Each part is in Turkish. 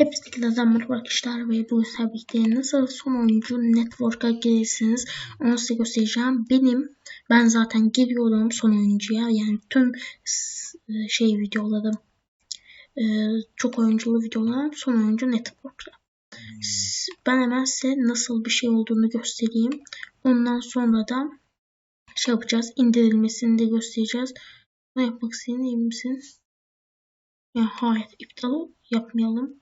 Hepsi adamlar arkadaşlar ve bu sabitleri nasıl son oyuncu network'a gelirsiniz onu size göstereceğim. Benim ben zaten geliyorum son oyuncuya yani tüm şey videolarım e, çok oyunculu videolar son oyuncu. Ben hemen size nasıl bir şey olduğunu göstereyim. Ondan sonra da şey yapacağız. indirilmesini de göstereceğiz. Ne yapmak istediğin iyi misin? Ya hayır iptal yapmayalım.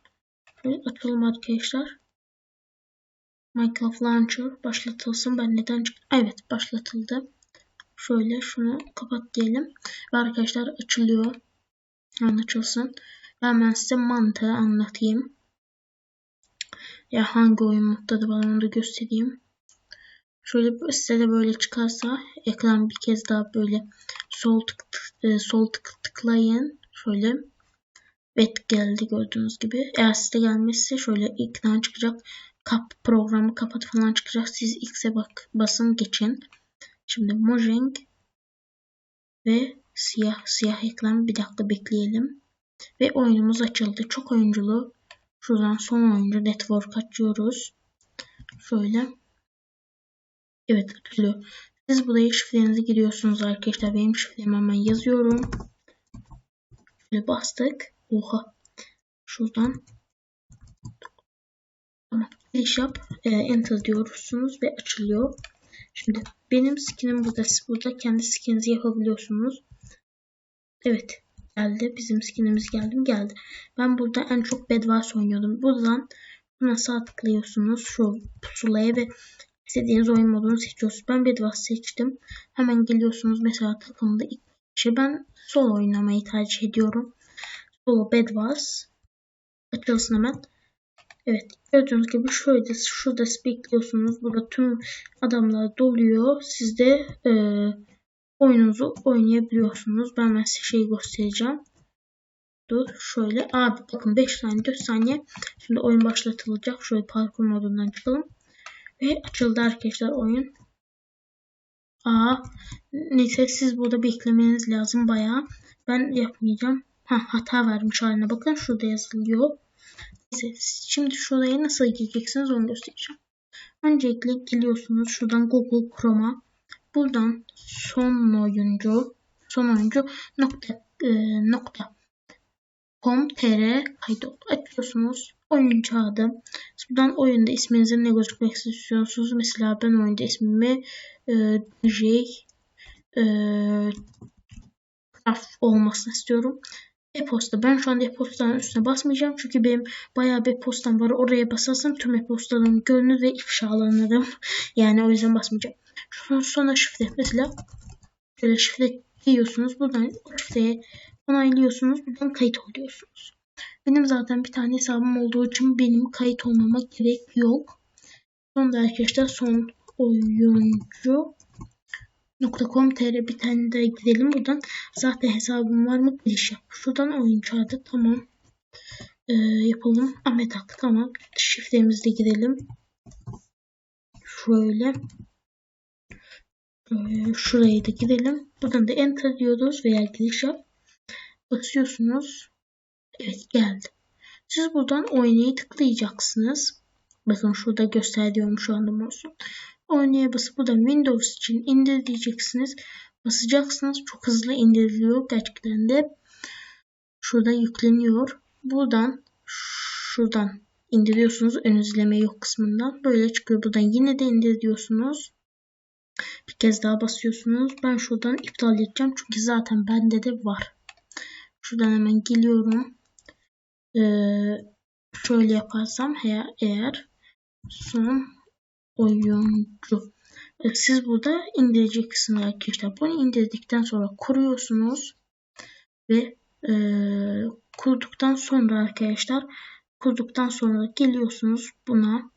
Açalım arkadaşlar. Minecraft Launcher başlatılsın. Ben neden? Evet başlatıldı. Şöyle şunu kapat diyelim. Ve arkadaşlar açılıyor. Yani açılsın. Hemen size mantığı anlatayım. Ya hangi oyun modları var onu da göstereyim. Şöyle size de böyle çıkarsa ekran bir kez daha böyle sol tık, e, sol tık tıklayın. Şöyle bet geldi gördüğünüz gibi. Eğer size gelmezse şöyle ekran çıkacak. Kap programı kapat falan çıkacak. Siz X'e bak basın geçin. Şimdi Mojang ve siyah siyah ekran bir dakika bekleyelim. Ve oyunumuz açıldı. Çok oyunculu. Şuradan son oyuncu network açıyoruz. Şöyle. Evet açılıyor. Siz buraya şifrenizi giriyorsunuz arkadaşlar. Benim şifremi hemen yazıyorum. Şöyle bastık. Oha. Şuradan. Tamam. Giriş yap. E, enter diyorsunuz ve açılıyor. Şimdi benim skinim burada. Siz burada kendi skininizi yapabiliyorsunuz. Evet. Geldi. Bizim skinimiz geldi mi? Geldi. Ben burada en çok Bedwars oynuyordum. Buradan buna sağ tıklıyorsunuz. Şu pusulaya ve istediğiniz oyun modunu seçiyorsunuz. Ben Bedwars seçtim. Hemen geliyorsunuz. Mesela takımda ilk şey ben solo oynamayı tercih ediyorum. Solo Bedwars. Açılsın hemen. Evet gördüğünüz gibi şöyle şurada bekliyorsunuz. Burada tüm adamlar doluyor. Siz de e, oyununuzu oynayabiliyorsunuz. Ben ben size şeyi göstereceğim. Dur şöyle. Abi bakın 5 saniye 4 saniye. Şimdi oyun başlatılacak. Şöyle parkur modundan çıkalım. Ve açıldı arkadaşlar oyun. Aa, neyse siz burada beklemeniz lazım bayağı. Ben yapmayacağım. Ha, hata vermiş haline bakın. Şurada yazılıyor. Neyse şimdi şuraya nasıl gireceksiniz onu göstereceğim. Öncelikle geliyorsunuz şuradan Google Chrome'a. Buradan son oyuncu son oyuncu nokta e, nokta com.tr kaydol açıyorsunuz. Oyuncu adı. Buradan oyunda isminizin ne gözükmek istiyorsunuz. Mesela ben oyunda ismimi e, DJ e, olmasını istiyorum. E-posta. Ben şu anda e-postanın üstüne basmayacağım. Çünkü benim bayağı bir postam var. Oraya basarsam tüm e-postalarım görünür ve ifşalanırım. yani o yüzden basmayacağım. Sonra şifre. Mesela şöyle şifre diyorsunuz. Buradan şifreye onaylıyorsunuz. Buradan kayıt oluyorsunuz. Benim zaten bir tane hesabım olduğu için benim kayıt olmama gerek yok. Sonra arkadaşlar son oyuncu .com.tr bir tane daha gidelim buradan. Zaten hesabım var mı? Giriş yap. Şuradan oyuncu adı tamam. Ee, yapalım. Ahmet Hakkı tamam. Şifremizde gidelim. Şöyle. Ee, şuraya da gidelim. Buradan da enter diyoruz veya giriş yap. Basıyorsunuz. Evet geldi. Siz buradan oynayı tıklayacaksınız. Bakın şurada gösteriyorum şu anda olsun. Oynaya basıp buradan Windows için indir diyeceksiniz. Basacaksınız. Çok hızlı indiriliyor gerçekten de. Şurada yükleniyor. Buradan şuradan indiriyorsunuz. Ön izleme yok kısmından. Böyle çıkıyor. Buradan yine de indir diyorsunuz. Bir kez daha basıyorsunuz. Ben şuradan iptal edeceğim. Çünkü zaten bende de var. Şuradan hemen geliyorum. Ee, şöyle yaparsam eğer son oyuncu. Siz burada indireceksiniz arkadaşlar. Bunu indirdikten sonra kuruyorsunuz. Ve e, kurduktan sonra arkadaşlar kurduktan sonra geliyorsunuz buna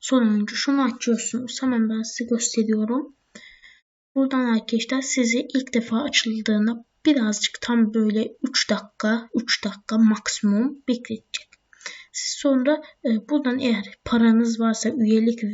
son oyuncu şunu açıyorsunuz. Hemen ben size gösteriyorum. Buradan arkadaşlar sizi ilk defa açıldığında birazcık tam böyle 3 dakika 3 dakika maksimum bekletecek. Siz sonra e, buradan eğer paranız varsa üyelik e,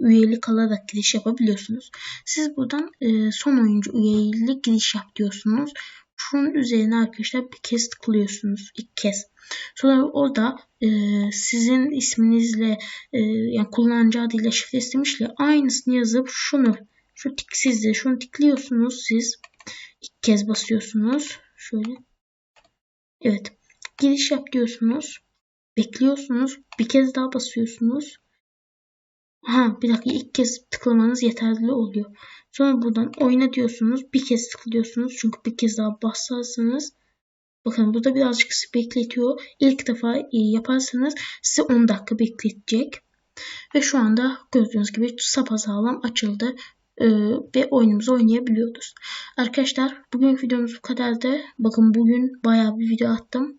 üyelik alarak giriş yapabiliyorsunuz. Siz buradan e, son oyuncu üyelik giriş yap diyorsunuz. şunun üzerine arkadaşlar bir kez tıklıyorsunuz. ilk kez. Sonra o da e, sizin isminizle e, yani kullanıcı adıyla şifre istemişle aynısını yazıp şunu şu tik sizde şunu tıklıyorsunuz siz. ilk kez basıyorsunuz. Şöyle. Evet. Giriş yap diyorsunuz. Bekliyorsunuz. Bir kez daha basıyorsunuz. Ha bir dakika ilk kez tıklamanız yeterli oluyor. Sonra buradan oyna diyorsunuz. Bir kez tıklıyorsunuz. Çünkü bir kez daha basarsanız bakın burada birazcık bekletiyor. İlk defa e, yaparsanız size 10 dakika bekletecek. Ve şu anda gördüğünüz gibi sapasağlam açıldı. Ee, ve oyunumuzu oynayabiliyoruz. Arkadaşlar bugünkü videomuz bu kadardı. Bakın bugün bayağı bir video attım.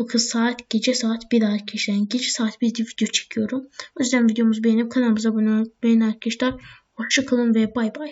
Bakın saat gece saat 1 arkadaşlar. Yani gece saat 1'de video çekiyorum. O yüzden videomuzu beğenip kanalımıza abone olmayı arkadaşlar. Hoşçakalın ve bay bay.